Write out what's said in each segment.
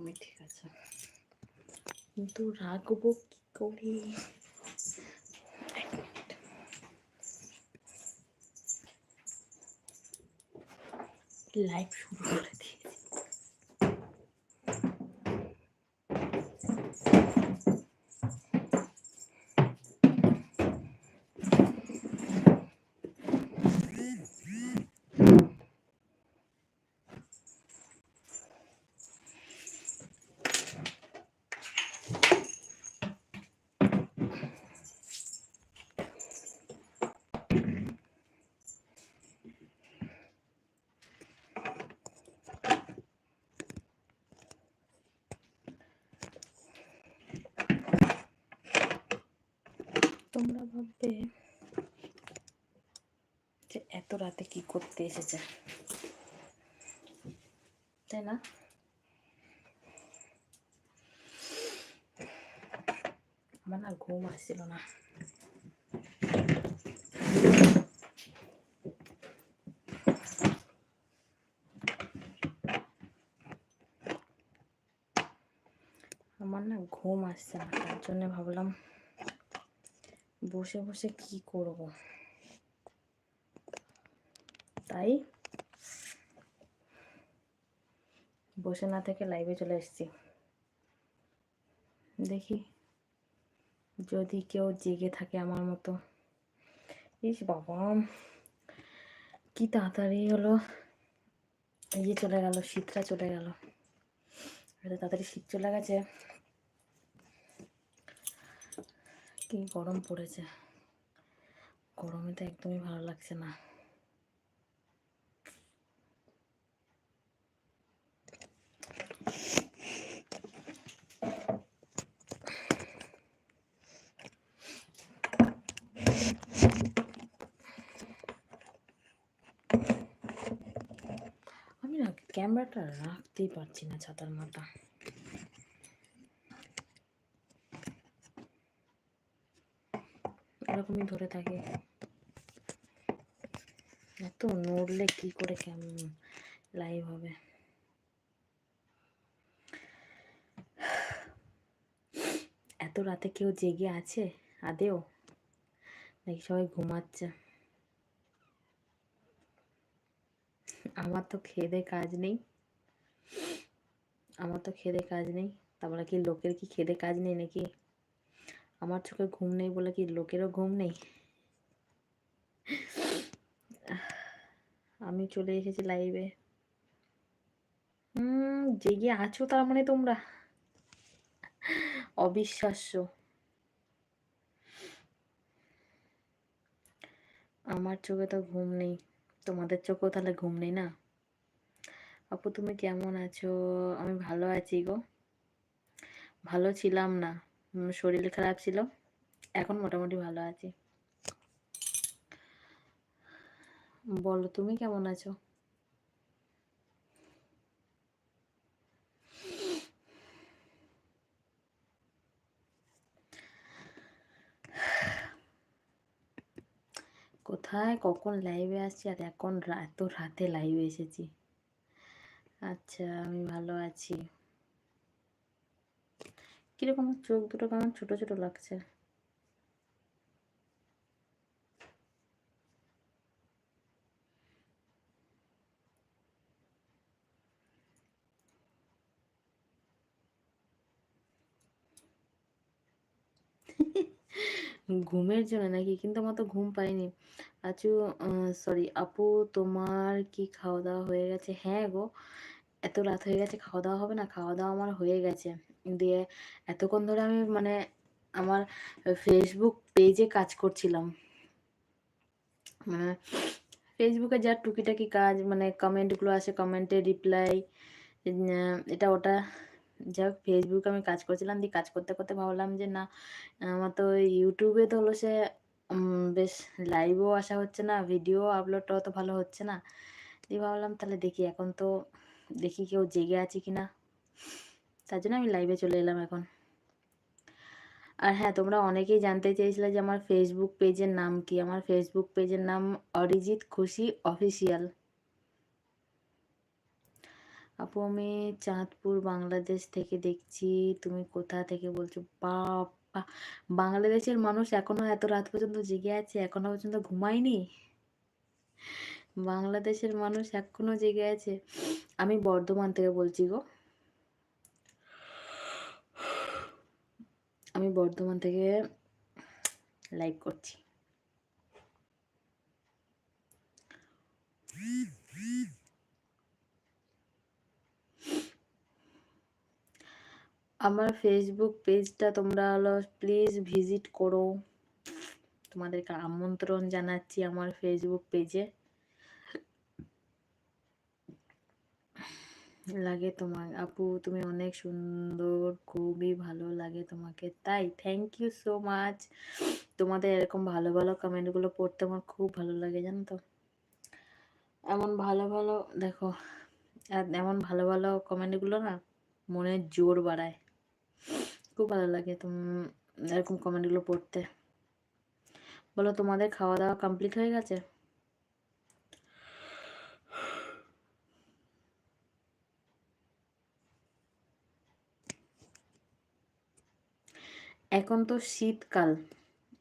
এরকমই ঠিক আছে। কিন্তু রাখব কি করে? লাইভ শুরু করে দিয়েছি তোমরা ভাববে যে এত রাতে কি করতে এসেছে? তাই না? আমার না ঘুম আসছিল না। আমার না ঘুম আসছে না, তার জন্য ভাবলাম বসে বসে কি করব? তাই? বসে না থেকে লাইভে চলে এসেছি দেখি। যদি কেউ জেগে থাকে আমার মতো। ইস বাবা। কি তাড়াতাড়ি হলো। ইয়ে চলে গেল, শীতটা চলে গেল। তাড়াতাড়ি শীত চলে গেছে। কি গরম পড়েছে। গরমে তো একদমই ভালো লাগছে না। আমি না ক্যামেরাটা রাখতেই পারছি না ছাতার মাথা। এরকমই ধরে থাকে। এত নড়লে কি করে কেমন লাইভ হবে? এত রাতে কেউ জেগে আছে? আদেও? নাকি সবাই ঘুমাচ্ছে? আমার তো খেদে কাজ নেই। আমার তো খেদে কাজ নেই। তারপরে কি লোকের কি খেদে কাজ নেই নাকি? আমার চোখে ঘুম নেই বলে কি লোকেরও ঘুম নেই? আমি চলে এসেছি লাইভে হুম জেগে আছো তার মানে তোমরা? অবিশ্বাস্য। আমার চোখে তো ঘুম নেই। তোমাদের চোখেও তাহলে ঘুম নেই না? আপু, তুমি কেমন আছো? আমি ভালো আছি গো। ভালো ছিলাম না। শরীর খারাপ ছিল। এখন মোটামুটি ভালো আছি। বলো, তুমি কেমন আছো? কোথায়, কখন লাইভে আসছি আর এখন এত রাতে লাইভে এসেছি। আচ্ছা আমি ভালো আছি। কীরকম চোখ দুটো কেমন ছোট ছোট লাগছে? ঘুমের জন্য নাকি? কিন্তু আমার তো ঘুম পাইনি। আচু সরি আপু, তোমার কি খাওয়া দাওয়া হয়ে গেছে? হ্যাঁ গো। এত রাত হয়ে গেছে খাওয়া দাওয়া হবে না খাওয়া দাওয়া আমার হয়ে গেছে। দিয়ে এতক্ষণ ধরে আমি মানে আমার ফেসবুক পেজে কাজ করছিলাম। মানে ফেসবুকে যা টুকিটাকি কাজ মানে কমেন্টগুলো আসে কমেন্টে রিপ্লাই এটা ওটা। হোক ফেসবুকে আমি কাজ করছিলাম, দিয়ে কাজ করতে করতে ভাবলাম যে না, আমার তো ইউটিউবে তো হলো সে বেশ লাইভও আসা হচ্ছে না ভিডিও আপলোডটাও তো ভালো হচ্ছে না। দিয়ে ভাবলাম তাহলে দেখি, এখন তো দেখি কেউ জেগে আছে কি না তার জন্য আমি লাইভে চলে এলাম এখন। আর হ্যাঁ তোমরা অনেকেই জানতে চেয়েছিলে যে আমার ফেসবুক পেজের নাম কি? আমার ফেসবুক পেজের নাম অরিজিৎ খুশি অফিসিয়াল আপু, আমি চাঁদপুর, বাংলাদেশ থেকে দেখছি। তুমি কোথা থেকে বলছো? বাবা, বাংলাদেশের মানুষ এখনও এত রাত পর্যন্ত জেগে আছে, এখনও পর্যন্ত ঘুমায়নি? বাংলাদেশের মানুষ এখনও জেগে আছে? আমি বর্ধমান থেকে বলছি গো। আমি বর্ধমান থেকে লাইভ করছি। আমার ফেসবুক পেজটা তোমরা হলো প্লিজ ভিজিট করো। তোমাদেরকে আমন্ত্রণ জানাচ্ছি আমার ফেসবুক পেজে লাগে তোমার, আপু তুমি অনেক সুন্দর, খুবই ভালো লাগে তোমাকে, তাই থ্যাংক ইউ সো মাচ তোমাদের এরকম ভালো ভালো কমেন্টগুলো পড়তে আমার খুব ভালো লাগে, জানো তো? এমন ভালো ভালো, দেখো এমন ভালো ভালো কমেন্টগুলো না মনের জোর বাড়ায়। খুব ভালো লাগে তুমি এরকম কমেন্টগুলো পড়তে। বলো তোমাদের খাওয়া দাওয়া কমপ্লিট হয়ে গেছে? এখন তো শীতকাল।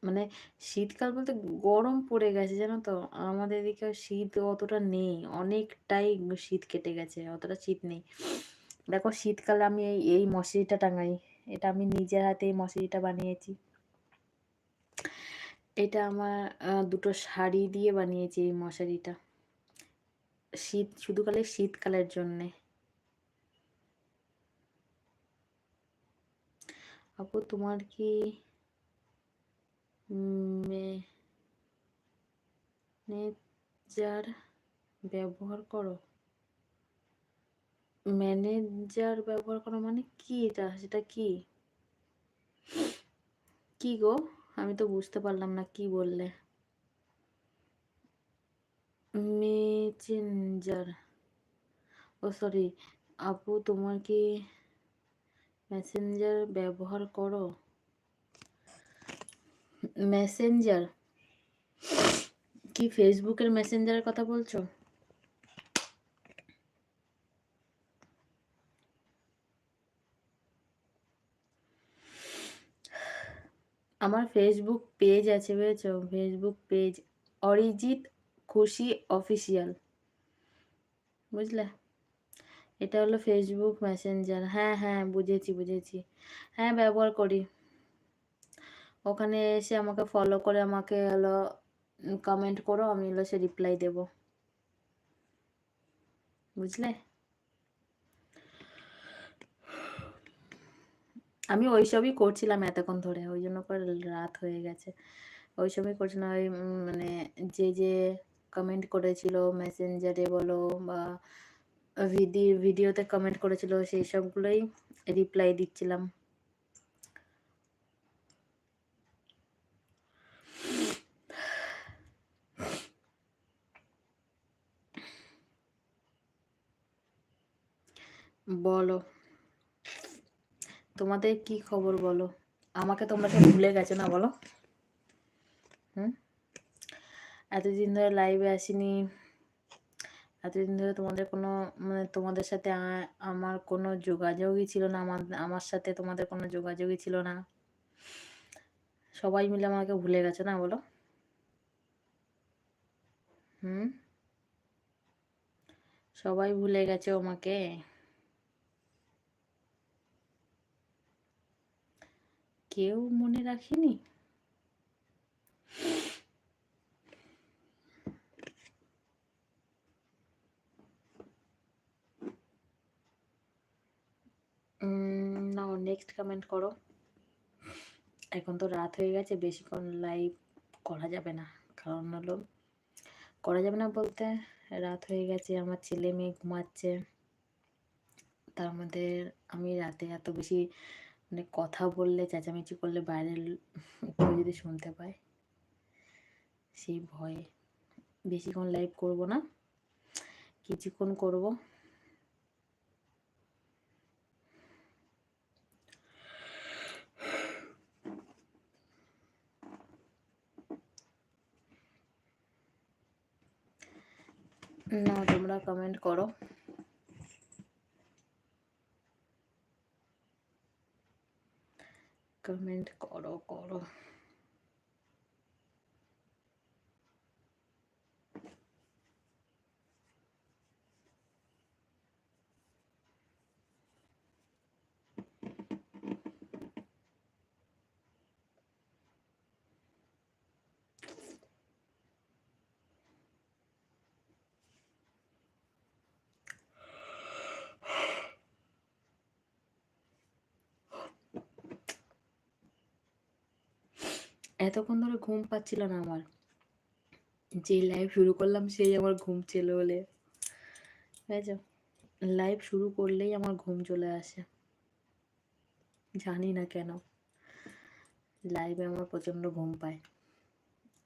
মানে শীতকাল বলতে গরম পড়ে গেছে, জানো তো? আমাদের এদিকে শীত অতটা নেই, অনেকটাই শীত কেটে গেছে, অতটা শীত নেই। দেখো শীতকালে আমি এই এই মশারিটা টাঙাই, এটা আমি নিজের হাতে এই মশারিটা বানিয়েছি। এটা আমার দুটো শাড়ি দিয়ে বানিয়েছি এই মশারিটা শীত, শুধু কালে শীতকালের জন্যে। আপু, তোমার কি ম্যানেজার ব্যবহার করো? ম্যানেজার ব্যবহার করো মানে কি এটা? সেটা কি? কি গো? আমি তো বুঝতে পারলাম না কি বললে। মেসেঞ্জার ও সরি আপু, তোমার কি মেসেঞ্জার ব্যবহার করো। মেসেঞ্জার কি ফেসবুকের মেসেঞ্জারের কথা বলছো? আমার ফেসবুক পেজ আছে, বুঝেছ? ফেসবুক পেজ অরিজিৎ খুশি অফিসিয়াল। বুঝলে? এটা হলো ফেসবুক মেসেঞ্জার হ্যাঁ হ্যাঁ বুঝেছি বুঝেছি। হ্যাঁ ব্যবহার করি। ওখানে এসে আমাকে ফলো করে আমাকে হলো কমেন্ট করো, আমি হলো সে রিপ্লাই দেব। বুঝলে? আমি ওই সবই করছিলাম এতক্ষণ ধরে, ওই জন্য করে রাত হয়ে গেছে। ওই সবই করছিলাম, ওই মানে যে যে কমেন্ট করেছিল মেসেঞ্জারে বলো বা ভিডিওতে কমেন্ট করেছিল, সেই সবগুলোই রিপ্লাই দিচ্ছিলাম। বলো, তোমাদের কি খবর বলো? আমাকে তোমরা সব ভুলে গেছো না বলো? হুম? এতদিন ধরে লাইভে আসিনি। এতদিন ধরে তোমাদের কোনো মানে তোমাদের সাথে আমার কোনো যোগাযোগই ছিল না, আমার আমার সাথে তোমাদের কোনো যোগাযোগই ছিল না। সবাই মিলে আমাকে ভুলে গেছে না বলো? হুম? সবাই ভুলে গেছে আমাকে? কেউ মনে রাখেনি? নাও নেক্সট কমেন্ট করো। এখন তো রাত হয়ে গেছে, বেশিক্ষণ লাইভ করা যাবে না। কারণ হলো, করা যাবে না বলতে রাত হয়ে গেছে, আমার ছেলে মেয়ে ঘুমাচ্ছে। তার মধ্যে আমি রাতে এত বেশি মানে কথা বললে, চেঁচামেচি করলে বাইরের কেউ যদি শুনতে পায়, সেই ভয়ে। বেশিক্ষণ লাইভ করব না, কিছুক্ষণ করব। না তোমরা কমেন্ট করো। কমেন্ট করো করো। এতক্ষণ ধরে ঘুম পাচ্ছিল না আমার। যেই লাইভ শুরু করলাম, সেই আমার ঘুম ছিল বলে। বুঝেছ লাইভ শুরু করলেই আমার ঘুম চলে আসে। জানি না কেন। লাইভে আমার প্রচণ্ড ঘুম পায়।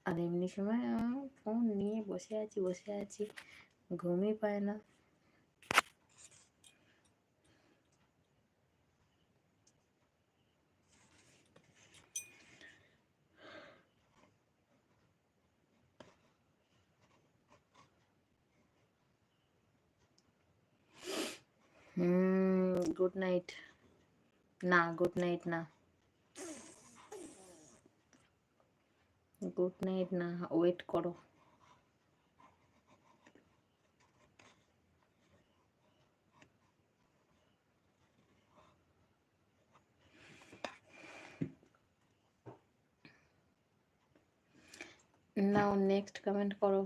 আর এমনি সময় ফোন নিয়ে বসে আছি বসে আছি। ঘুমই পায় না হুম গুড নাইট। না, গুড নাইট না। গুড নাইট না, ওয়েট করো। নাও নেক্সট কমেন্ট করো।